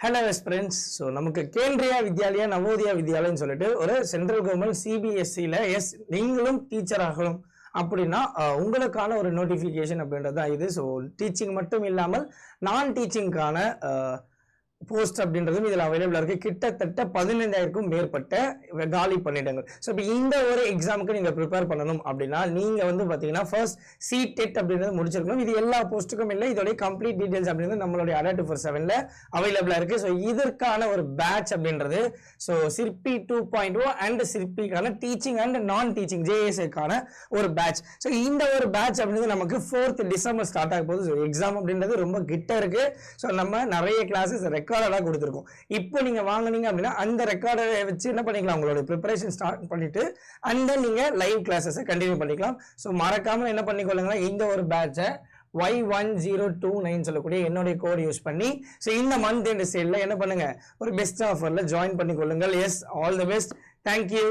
Hello yes friends so நமக்கு கேந்திரியா வித்யாலயா நவோதயா வித்யாலயன்னு சொல்லிட்டு ஒரு சென்ட்ரல் கவர்மெண்ட் சிபிஎஸ்சியில் எஸ் நீங்களும் டீச்சர் ஆகணும் அப்படின்னா உங்களுக்கான ஒரு நோட்டிஃபிகேஷன் அப்படின்றது தான் இது. ஸோ டீச்சிங் மட்டும் இல்லாமல் நான் டீச்சிங்க்கான போஸ்ட் அப்படின்றதும் இதில் அவைலபிளாக இருக்குது கிட்டத்தட்ட பதினைந்தாயிரக்கும் மேற்பட்ட காலி பண்ணிடுங்கள் ஸோ இப்போ இந்த ஒரு எக்ஸாமுக்கு நீங்கள் ப்ரிப்பேர் பண்ணணும் அப்படின்னா நீங்கள் வந்து பார்த்தீங்கன்னா ஃபர்ஸ்ட் சி டெட் அப்படின்றது முடிச்சிருக்கணும். இது எல்லா போஸ்ட்டுக்கும் இல்லை. இதோடைய கம்ப்ளீட் டீடைல்ஸ் அப்படின்றது நம்மளுடைய அலர்ட் ஃபோர் செவனில் அவைலபிளாக இருக்குது ஸோ இதற்கான ஒரு பேட்ச் அப்படின்றது so Sirpi two point O and சிற்பிக்கான teaching and நான் டீச்சிங் ஜேஎஸ்ஏக்கான ஒரு பேட்ச் ஸோ இந்த ஒரு பேட்ச் அப்படின்றது நமக்கு ஃபோர்த் டிசம்பர் ஸ்டார்ட் ஆக போகுது. ஸோ எக்ஸாம் அப்படின்றது ரொம்ப கிட்ட இருக்கு. ஸோ நம்ம நிறைய கிளாஸஸ் ரெக்கார்டடாக கொடுத்துருக்கோம். இப்போ நீங்கள் வாங்குனீங்க அப்படின்னா அந்த ரெக்கார்டை வச்சு என்ன பண்ணிக்கலாம்? உங்களோட ப்ரிப்பரேஷன் ஸ்டார்ட் பண்ணிட்டு அண்ட் தென் நீங்கள் லைவ் கிளாஸஸை கண்டினியூ பண்ணிக்கலாம். ஸோ மறக்காமல் என்ன பண்ணிக்கொள்ளுங்கன்னா இந்த ஒரு பேட்சை Y one zero two nine சொல்லக்கூடிய என்னுடைய கோட் யூஸ் பண்ணி ஸோ இந்த மந்த் எண்ட் சேலில் என்ன பண்ணுங்கள் ஒரு பெஸ்ட் ஆஃபரில் join பண்ணிக்கொள்ளுங்கள் yes all the best thank you